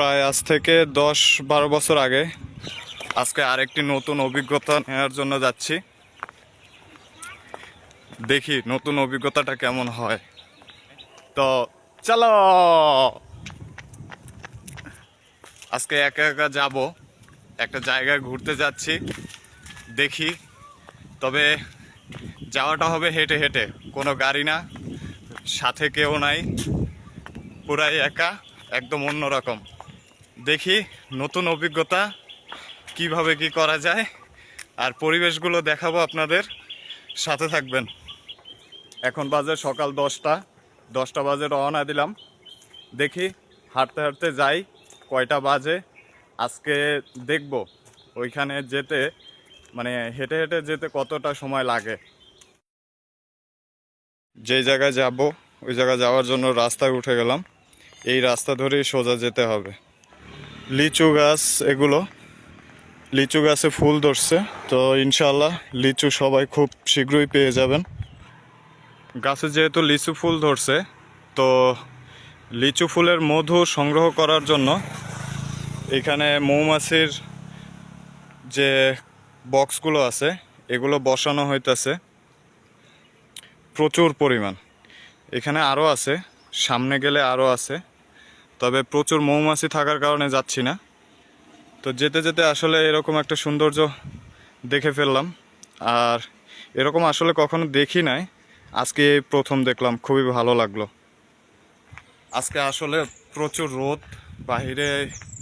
প্রায় আজ থেকে দশ বারো বছর আগে আজকে আরেকটি নতুন অভিজ্ঞতা নেওয়ার জন্য যাচ্ছি। দেখি নতুন অভিজ্ঞতাটা কেমন হয়। তো চলো। আজকে একা একা যাব, একটা জায়গায় ঘুরতে যাচ্ছি, দেখি। তবে যাওয়াটা হবে হেঁটে হেঁটে, কোনো গাড়ি না, সাথে কেউ নাই, পুরাই একা, একদম অন্যরকম। দেখি নতুন অভিজ্ঞতা, কীভাবে কি করা যায়, আর পরিবেশগুলো দেখাবো আপনাদের। সাথে থাকবেন। এখন বাজে সকাল দশটা দশটা বাজে রওনা দিলাম। দেখি, হাঁটতে হাঁটতে যাই, কয়টা বাজে। আজকে দেখব ওইখানে যেতে মানে হেঁটে হেঁটে যেতে কতটা সময় লাগে। যে জায়গায় যাব, ওই জায়গায় যাওয়ার জন্য রাস্তায় উঠে গেলাম। এই রাস্তা ধরেই সোজা যেতে হবে। লিচু গাছ এগুলো। লিচু গাছে ফুল ধরছে। তো ইনশাল্লাহ লিচু সবাই খুব শীঘ্রই পেয়ে যাবেন। গাছে যেহেতু লিচু ফুল ধরছে, তো লিচু ফুলের মধু সংগ্রহ করার জন্য এখানে মৌমাছির যে বক্সগুলো আছে, এগুলো বসানো হইতেছে। প্রচুর পরিমাণ। এখানে আরও আছে, সামনে গেলে আরও আছে। তবে প্রচুর মৌমাছি থাকার কারণে যাচ্ছি না। তো যেতে যেতে আসলে এরকম একটা সৌন্দর্য দেখে ফেললাম। আর এরকম আসলে কখনো দেখি নাই। আজকে প্রথম দেখলাম, খুবই ভালো লাগল। আজকে আসলে প্রচুর রোদ, বাহিরে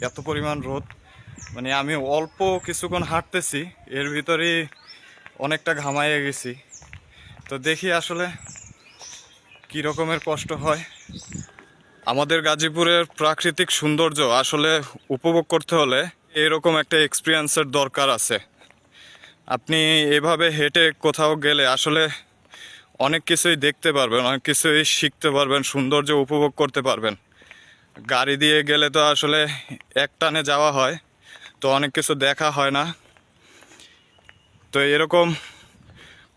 এত পরিমাণ রোদ। মানে আমি অল্প কিছুক্ষণ হাঁটতেছি, এর ভিতরেই অনেকটা ঘামাইয়ে গেছি। তো দেখি আসলে কী রকমের কষ্ট হয়। আমাদের গাজীপুরের প্রাকৃতিক সৌন্দর্য আসলে উপভোগ করতে হলে এরকম একটা এক্সপিরিয়েন্সের দরকার আছে। আপনি এভাবে হেঁটে কোথাও গেলে আসলে অনেক কিছুই দেখতে পারবেন, অনেক কিছুই শিখতে পারবেন, সৌন্দর্য উপভোগ করতে পারবেন। গাড়ি দিয়ে গেলে তো আসলে এক টানে যাওয়া হয়, তো অনেক কিছু দেখা হয় না। তো এরকম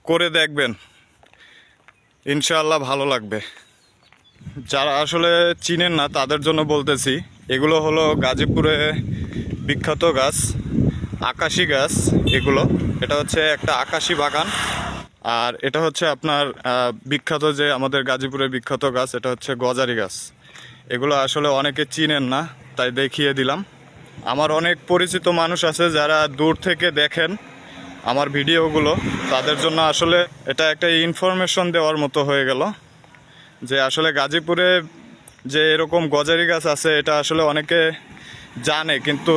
করে দেখবেন। ইনশাআল্লাহ ভালো লাগবে। যারা আসলে চিনেন না, তাদের জন্য বলতেছি, এগুলো হলো গাজীপুরে বিখ্যাত গাছ, আকাশি গাছ এগুলো। এটা হচ্ছে একটা আকাশি বাগান, আর এটা হচ্ছে আপনার বিখ্যাত যে আমাদের গাজীপুরের বিখ্যাত গাছ, এটা হচ্ছে গজারি গাছ। এগুলো আসলে অনেকে চিনেন না, তাই দেখিয়ে দিলাম। আমার অনেক পরিচিত মানুষ আছে যারা দূর থেকে দেখেন আমার ভিডিওগুলো, তাদের জন্য আসলে এটা একটা ইনফরমেশন দেওয়ার মতো হয়ে গেল। যে আসলে গাজীপুরে যে এরকম গজারি গাছ আছে, এটা আসলে অনেকে জানে, কিন্তু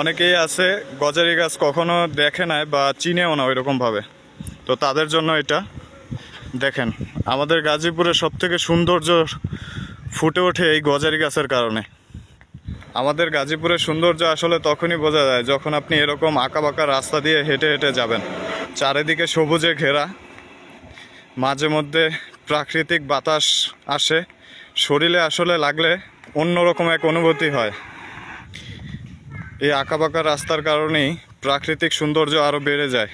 অনেকেই আছে গজারি গাছ কখনো দেখে নাই বা চিনেও না ওইরকমভাবে। তো তাদের জন্য এটা দেখেন। আমাদের গাজীপুরে সব থেকে সৌন্দর্য ফুটে ওঠে এই গজারি গাছের কারণে। আমাদের গাজীপুরের সৌন্দর্য আসলে তখনই বোঝা যায় যখন আপনি এরকম বাঁকা রাস্তা দিয়ে হেঁটে হেঁটে যাবেন। চারিদিকে সবুজে ঘেরা, মাঝে মধ্যে প্রাকৃতিক বাতাস আসে, শরীরে আসলে লাগলে অন্যরকম এক অনুভূতি হয়। এই আঁকাবাঁকা রাস্তার কারণেই প্রাকৃতিক সৌন্দর্য আরও বেড়ে যায়।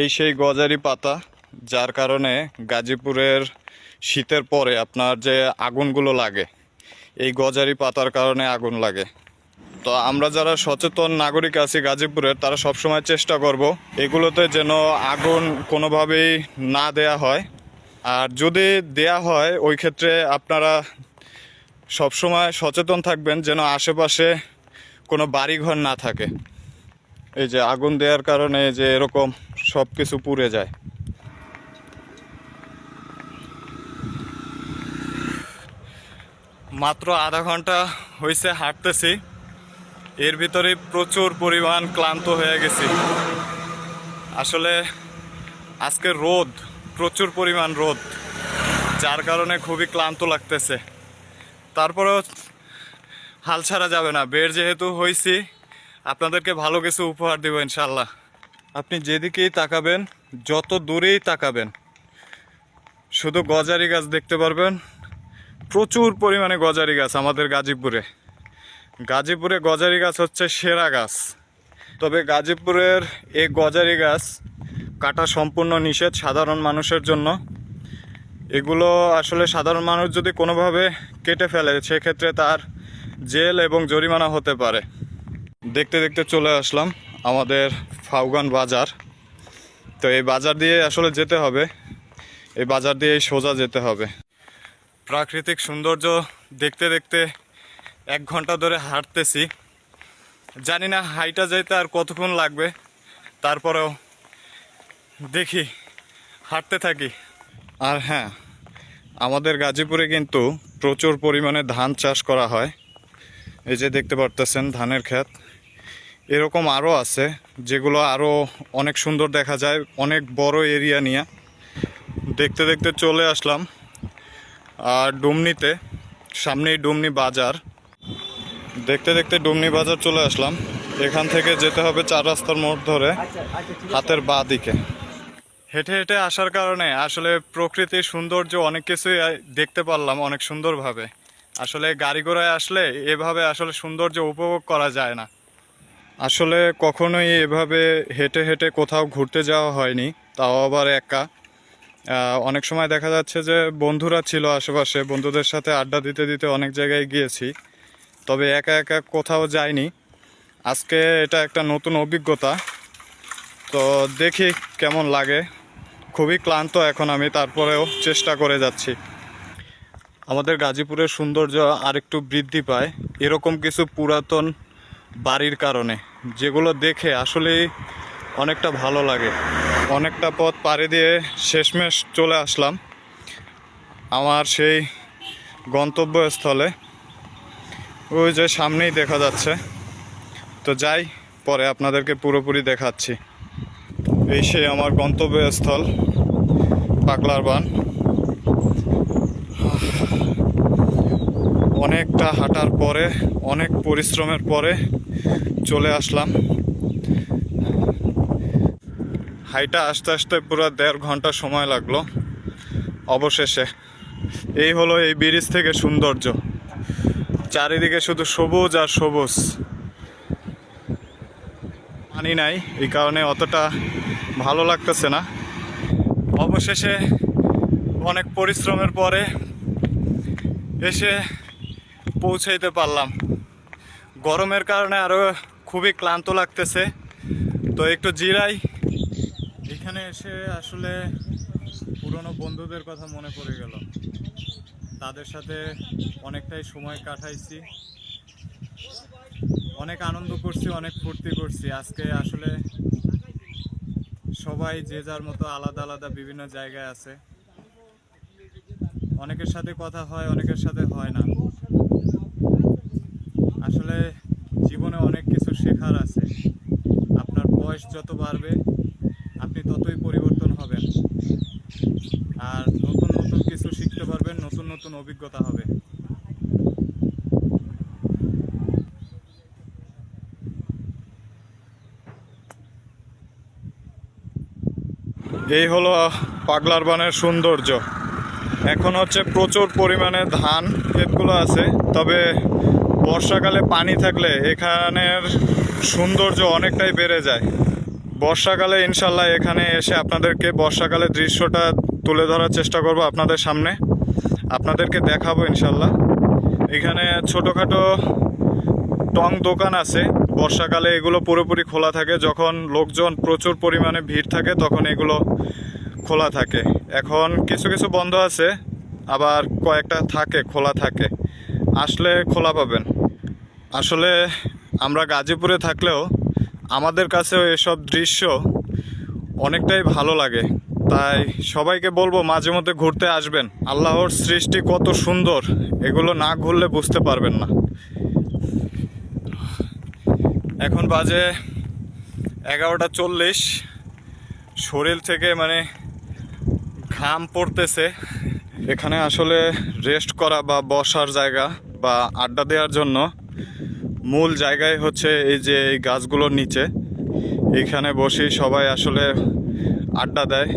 এই সেই গজারি পাতা, যার কারণে গাজীপুরের শীতের পরে আপনার যে আগুনগুলো লাগে, এই গজারি পাতার কারণে আগুন লাগে। তো আমরা যারা সচেতন নাগরিক আছি গাজীপুরের, তারা সবসময় চেষ্টা করব এগুলোতে যেন আগুন কোনোভাবেই না দেয়া হয়। আর যদি দেয়া হয়, ওই ক্ষেত্রে আপনারা সবসময় সচেতন থাকবেন যেন আশেপাশে কোনো বাড়িঘর না থাকে। এই যে আগুন দেওয়ার কারণে যে এরকম সব কিছু পুড়ে যায়। মাত্র আধা ঘণ্টা হয়েছে হাঁটতেছি। এর ভিতরে প্রচুর পরিমাণ ক্লান্ত হয়ে গেছি। আসলে আজকে রোদ প্রচুর পরিমাণ রোদ, যার কারণে খুবই ক্লান্ত লাগতেছে। তারপরেও হাল ছাড়া যাবে না। বের যেহেতু হয়েছি আপনাদেরকে ভালো কিছু উপহার দেবো ইনশাল্লাহ আপনি যেদিকেই তাকাবেন, যত দূরেই তাকাবেন, শুধু গজারি গাছ দেখতে পারবেন। প্রচুর পরিমাণে গজারি গাছ আমাদের গাজীপুরে। গাজীপুরে গজারি গাছ হচ্ছে সেরা গাছ। তবে গাজীপুরের এই গজারি গাছ কাটা সম্পূর্ণ নিষেধ সাধারণ মানুষের জন্য। এগুলো আসলে সাধারণ মানুষ যদি কোনোভাবে কেটে ফেলে, সেক্ষেত্রে তার জেল এবং জরিমানা হতে পারে। দেখতে দেখতে চলে আসলাম আমাদের ফাউগান বাজার। তো এই বাজার দিয়ে আসলে যেতে হবে। এই বাজার দিয়ে সোজা যেতে হবে। প্রাকৃতিক সৌন্দর্য দেখতে দেখতে এক ঘণ্টা ধরে হাঁটতেছি। জানি না হাইটা যেতে আর কতক্ষণ লাগবে। তারপরেও দেখি, হাঁটতে থাকি। আর হ্যাঁ আমাদের গাজীপুরে কিন্তু প্রচুর পরিমাণে ধান চাষ করা হয়। এই যে দেখতে পারতেছেন ধানের ক্ষেত। এরকম আরও আছে, যেগুলো আরও অনেক সুন্দর দেখা যায়, অনেক বড় এরিয়া নিয়ে। দেখতে দেখতে চলে আসলাম। আর ডুমনিতে, সামনেই ডুমনি বাজার। দেখতে দেখতে ডুমনি বাজার চলে আসলাম। এখান থেকে যেতে হবে চার রাস্তার মোড় ধরে, হাতের বা দিকে। হেঁটে হেঁটে আসার কারণে আসলে প্রকৃতির সৌন্দর্য অনেক কিছুই দেখতে পারলাম অনেক সুন্দরভাবে। আসলে গাড়ি ঘোড়ায় আসলে এভাবে আসলে সৌন্দর্য উপভোগ করা যায় না। আসলে কখনোই এভাবে হেঁটে হেঁটে কোথাও ঘুরতে যাওয়া হয়নি, তাও আবার একা। অনেক সময় দেখা যাচ্ছে যে বন্ধুরা ছিল আশেপাশে, বন্ধুদের সাথে আড্ডা দিতে দিতে অনেক জায়গায় গিয়েছি, তবে একা একা কোথাও যাইনি। আজকে এটা একটা নতুন অভিজ্ঞতা। তো দেখি কেমন লাগে। খুবই ক্লান্ত এখন আমি, তারপরেও চেষ্টা করে যাচ্ছি। আমাদের গাজীপুরের সৌন্দর্য আরেকটু বৃদ্ধি পায়, এরকম কিছু পুরাতন বাড়ির কারণে, যেগুলো দেখে আসলেই অনেকটা ভালো লাগে। অনেকটা পথ পাড়ি দিয়ে শেষমেশ চলে আসলাম আমার সেই গন্তব্যস্থলে। ওই যে সামনেই দেখা যাচ্ছে। তো যাই, পরে আপনাদেরকে পুরোপুরি দেখাচ্ছি। এই সেই আমার গন্তব্যস্থল, পাগলার বান। অনেকটা হাঁটার পরে, অনেক পরিশ্রমের পরে চলে আসলাম। হাইটা আস্তে আস্তে পুরো দেড় ঘণ্টা সময় লাগল, অবশেষে। এই হলো এই ব্রিজ থেকে সৌন্দর্য। চারিদিকে শুধু সবুজ আর সবুজ। পানি নাই, এই কারণে অতটা ভালো লাগতেছে না। অবশেষে অনেক পরিশ্রমের পরে এসে পৌঁছাইতে পারলাম। গরমের কারণে আরও খুবই ক্লান্ত লাগতেছে। তো একটু জিরাই। এখানে এসে আসলে পুরনো বন্ধুদের কথা মনে পড়ে গেল। তাদের সাথে অনেকটাই সময় কাটাইছি। অনেক আনন্দ করছি, অনেক ফুর্তি করছি। আজকে আসলে সবাই যে যার মতো আলাদা আলাদা বিভিন্ন জায়গায় আছে। অনেকের সাথে কথা হয়, অনেকের সাথে হয় না। আসলে জীবনে অনেক কিছু শেখার আছে। আপনার বয়স যত বাড়বে, আপনি ততই পরিবর্তন হবেন। আর নতুন নতুন কিছু শিখতে পারবেন, নতুন নতুন অভিজ্ঞতা হবে। এই হলো পাগলার বানের সৌন্দর্য। এখন হচ্ছে প্রচুর পরিমাণে ধান ক্ষেতগুলো আছে, তবে বর্ষাকালে পানি থাকলে এখানের সৌন্দর্য অনেকটাই বেড়ে যায়। বর্ষাকালে ইনশাল্লাহ এখানে এসে আপনাদেরকে বর্ষাকালের দৃশ্যটা তুলে ধরার চেষ্টা করব আপনাদের সামনে। আপনাদেরকে দেখাবো ইনশাল্লাহ এখানে ছোটোখাটো টং দোকান আছে বর্ষাকালে এগুলো পুরোপুরি খোলা থাকে। যখন লোকজন প্রচুর পরিমাণে ভিড় থাকে, তখন এগুলো খোলা থাকে। এখন কিছু কিছু বন্ধ আছে, আবার কয়েকটা থাকে, খোলা থাকে। আসলে খোলা পাবেন। আসলে আমরা গাজীপুরে থাকলেও আমাদের কাছেও এসব দৃশ্য অনেকটাই ভালো লাগে। তাই সবাইকে বলব, মাঝে মধ্যে ঘুরতে আসবেন। আল্লাহর সৃষ্টি কত সুন্দর, এগুলো না ঘুরলে বুঝতে পারবেন না। এখন বাজে এগারোটা চল্লিশ। শরীর থেকে মানে ঘাম পড়তেছে। এখানে আসলে রেস্ট করা বা বসার জায়গা বা আড্ডা দেওয়ার জন্য মূল জায়গায় হচ্ছে এই যে এই গাছগুলোর নিচে। এখানে বসেই সবাই আসলে আড্ডা দেয়।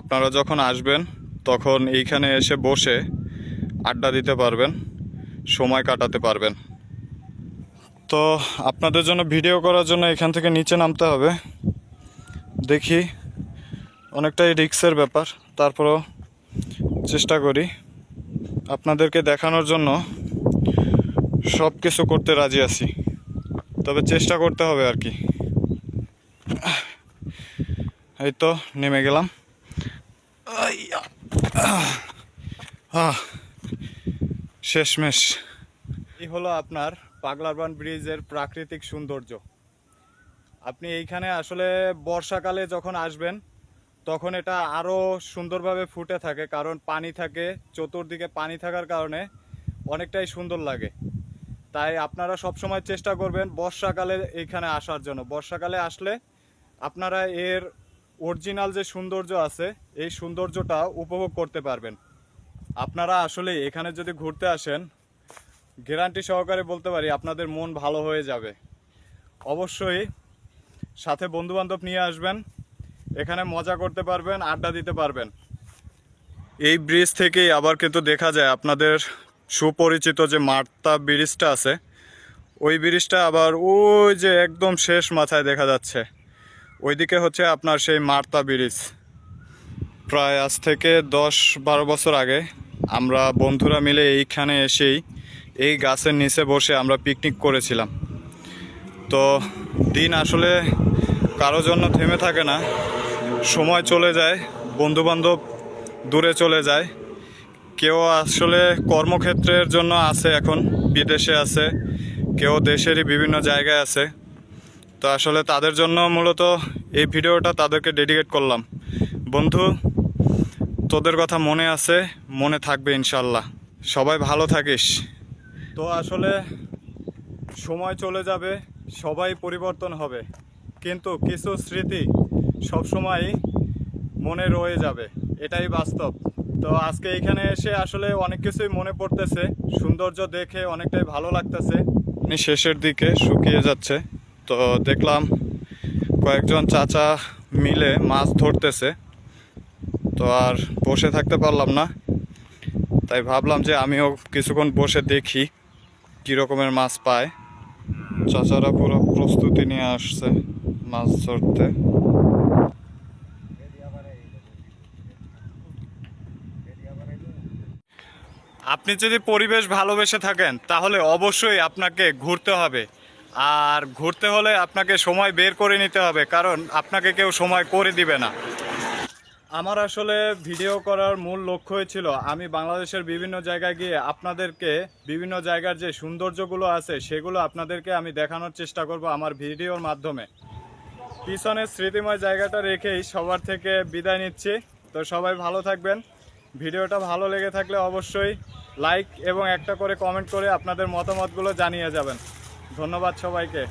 আপনারা যখন আসবেন, তখন এইখানে এসে বসে আড্ডা দিতে পারবেন, সময় কাটাতে পারবেন। তো আপনাদের জন্য ভিডিও করার জন্য এখান থেকে নিচে নামতে হবে। দেখি অনেকটাই রিক্সের ব্যাপার, তারপরও চেষ্টা করি। আপনাদেরকে দেখানোর জন্য সব কিছু করতে রাজি আছি, তবে চেষ্টা করতে হবে আর কি। এই তো নেমে গেলাম। শেষমেশ। এই হলো আপনার পাগলারবান ব্রিজের প্রাকৃতিক সৌন্দর্য। আপনি এইখানে আসলে বর্ষাকালে যখন আসবেন, তখন এটা আরও সুন্দরভাবে ফুটে থাকে, কারণ পানি থাকে, চতুর্দিকে পানি থাকার কারণে অনেকটাই সুন্দর লাগে। তাই আপনারা সবসময় চেষ্টা করবেন বর্ষাকালে এইখানে আসার জন্য। বর্ষাকালে আসলে আপনারা এর অরিজিনাল যে সৌন্দর্য আছে, এই সৌন্দর্যটা উপভোগ করতে পারবেন। আপনারা আসলে এখানে যদি ঘুরতে আসেন গ্যারান্টি সহকারে বলতে পারি আপনাদের মন ভালো হয়ে যাবে। অবশ্যই সাথে বন্ধু বান্ধব নিয়ে আসবেন, এখানে মজা করতে পারবেন, আড্ডা দিতে পারবেন। এই ব্রিজ থেকেই আবার কিন্তু দেখা যায় আপনাদের সুপরিচিত যে মার্তা ব্রিজটা আছে, ওই ব্রিজটা আবার ওই যে একদম শেষ মাথায় দেখা যাচ্ছে। ওইদিকে হচ্ছে আপনার সেই মার্তা ব্রিজ। প্রায় আজ থেকে দশ বারো বছর আগে আমরা বন্ধুরা মিলে এইখানে এসেই এই গাছের নিচে বসে আমরা পিকনিক করেছিলাম। তো দিন আসলে কারও জন্য থেমে থাকে না। সময় চলে যায়, বন্ধুবান্ধব দূরে চলে যায়। কেউ আসলে কর্মক্ষেত্রের জন্য আছে এখন, বিদেশে আছে, কেউ দেশেরই বিভিন্ন জায়গায় আছে। তো আসলে তাদের জন্য মূলত এই ভিডিওটা তাদেরকে ডেডিকেট করলাম। বন্ধু, তোদের কথা মনে আছে, মনে থাকবে ইনশাল্লাহ সবাই ভালো থাকিস। তো আসলে সময় চলে যাবে, সবাই পরিবর্তন হবে। কিন্তু কিছু স্মৃতি সবসময় মনে রয়ে যাবে, এটাই বাস্তব। তো আজকে এখানে এসে আসলে অনেক কিছুই মনে পড়তেছে, সৌন্দর্য দেখে অনেকটাই ভালো লাগতেছে। শেষের দিকে শুকিয়ে যাচ্ছে। তো দেখলাম কয়েকজন চাচা মিলে মাছ ধরতেছে। তো আর বসে থাকতে পারলাম না। তাই ভাবলাম যে আমিও কিছুক্ষণ বসে দেখি। কী রকমের মাছ পায়? চাচারা পুরো প্রস্তুতি নিয়ে আসছে মাছ ধরতে। আপনি যদি পরিবেশ ভালোবেসে থাকেন, তাহলে অবশ্যই আপনাকে ঘুরতে হবে। আর ঘুরতে হলে আপনাকে সময় বের করে নিতে হবে, কারণ আপনাকে কেউ সময় করে দিবে না। আমার আসলে ভিডিও করার মূল লক্ষ্যই ছিল, আমি বাংলাদেশের বিভিন্ন জায়গায় গিয়ে আপনাদেরকে বিভিন্ন জায়গার যে সৌন্দর্যগুলো আছে সেগুলো আপনাদেরকে আমি দেখানোর চেষ্টা করব আমার ভিডিওর মাধ্যমে। পিছনের স্মৃতিময় জায়গাটা রেখেই সবার থেকে বিদায় নিচ্ছি। তো সবাই ভালো থাকবেন। ভিডিওটা ভালো লেগে থাকলে অবশ্যই লাইক এবং একটা করে কমেন্ট করে আপনাদের মতামতগুলো জানিয়ে যাবেন। ধন্যবাদ সবাইকে।